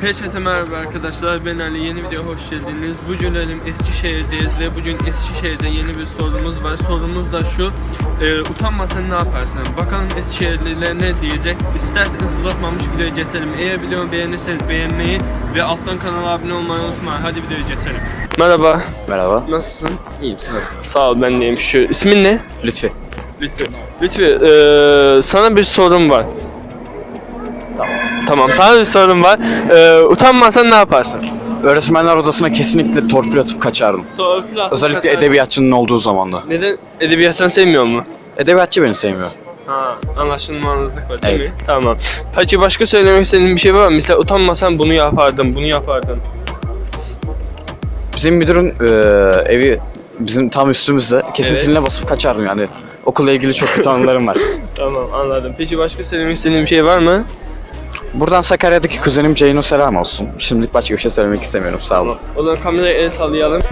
Herkese merhaba arkadaşlar ben Ali yeni videoya hoş geldiniz. Bugün elim Eskişehir'deyiz ve bugün Eskişehir'de yeni bir sorumuz var. Sorumuz da şu e, utanmasan ne yaparsın? Bakalım Eskişehirliler ne diyecek? İsterseniz uzatmamış videoya geçelim. Eğer videomu beğenirseniz beğenmeyi ve alttan kanala abone olmayı unutmayın. Hadi videoya geçelim. Merhaba. Merhaba. Nasılsın? İyiyim, siz nasılsınız? Sağ ol ben deyim. Şu ismin ne? Lütfi. Lütfü. Lütfü e, sana bir sorum var. Tamam. Sana bir sorum var. E, utanmasan ne yaparsın? Öğretmenler odasına kesinlikle torpil atıp kaçardım. Özellikle edebiyatçının olduğu zamanda. Neden edebiyat sen sevmiyor mu? Edebiyatçı beni sevmiyor. Ha, anlaşılmazlık var değil Evet. mi? Tamam. Peki başka söylemek istediğin bir şey var mı? Mesela utanmasan bunu yapardım, bunu yapardım. Bizim müdürün eee, evi bizim tam üstümüzde. Kesin Evet. siline basıp kaçardım yani. Okulla ilgili çok kötü anılarım var. Tamam anladım. Peki başka söylemek istediğin bir şey var mı? Buradan Sakarya'daki kuzenim Ceyno selam olsun. Şimdilik başka bir şey söylemek istemiyorum. Sağ olun. O zaman kameraya el sallayalım.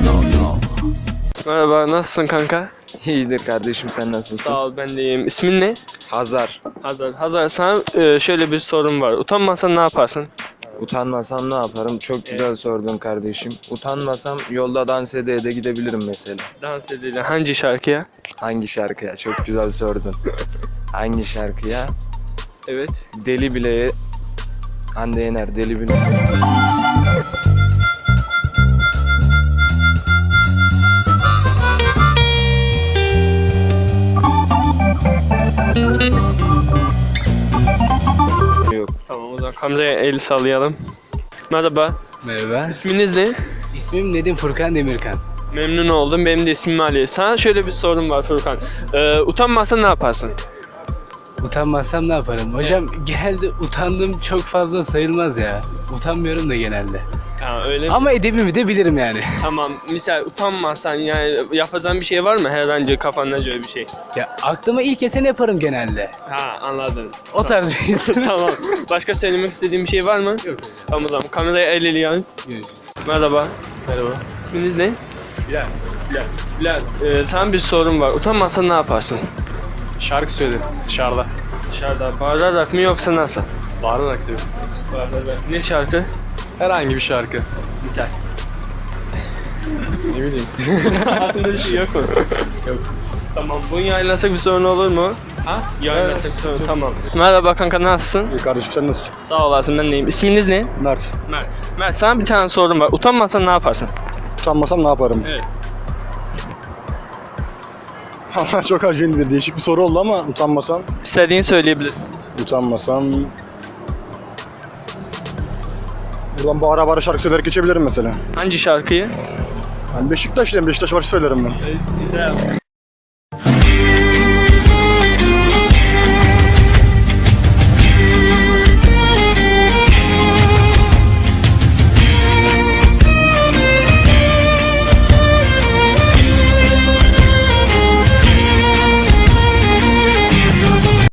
Merhaba, nasılsın kanka? İyidir kardeşim sen nasılsın? Sağ ol, ben de iyiyim. İsmin ne? Hazar. Hazar. Hazar, sana e, şöyle bir sorum var. Utanmasan ne yaparsın? Utanmasam ne yaparım? Çok güzel sordun kardeşim. Utanmasam yolda dans ede ede gidebilirim mesela. Dans edelim. Hangi şarkıya? Hangi şarkıya? Çok güzel sordun. Hangi şarkıya? Evet. Deli bile Hande Yener deli bile. Yok. Tamam o zaman kameraya el sallayalım. Merhaba. Merhaba. İsminiz ne? İsmim Nedim Furkan Demirkan. Memnun oldum. Benim de ismim Ali. Sana şöyle bir sorum var Furkan. Ee, utanmazsan ne yaparsın? Utanmazsam ne yaparım? Hocam genelde utandığım çok fazla sayılmaz ya. Utanmıyorum da genelde. Ha, öyle mi? Ama edebimi de bilirim yani. Tamam. Misal utanmazsan yani yapacağın bir şey var mı? Herhangi kafanda şöyle bir şey. Ya aklıma ilk esen yaparım genelde. Ha anladım. O tarz bir insan. tamam. Başka söylemek istediğin bir şey var mı? Yok. Tamam o zaman kameraya el ele yan. Merhaba. Merhaba. İsminiz ne? Bilal. Bilal. Bilal. Ee, sana bir sorum var. Utanmazsan ne yaparsın? Şarkı söyledim dışarıda. Dışarıda bağırarak mı yoksa nasıl? Bağırarak diyor. Bağırarak. Ne şarkı? Herhangi bir şarkı. Güzel. Ne bileyim. Aklında bir şey yok mu? yok. Tamam. Bunu yayınlasak bir sorun olur mu? Ha? Yayınlasak bir sorun. Tamam. Merhaba kanka nasılsın? İyi kardeşim sen nasılsın? Sağ olasın ben deyim. İsminiz ne? Mert. Mert. Mert sana bir tane sorum var. Utanmazsan ne yaparsın? Utanmasam ne yaparım? Evet. Çok acayip bir değişik bir soru oldu ama utanmasam, İstediğini söyleyebilirsin. utanmasam... Buradan bağıra bağıra şarkı söyleyerek geçebilirim mesela. Hangi şarkıyı? Ben Beşiktaşlıyım, Beşiktaş marşı söylerim ben. Güzel.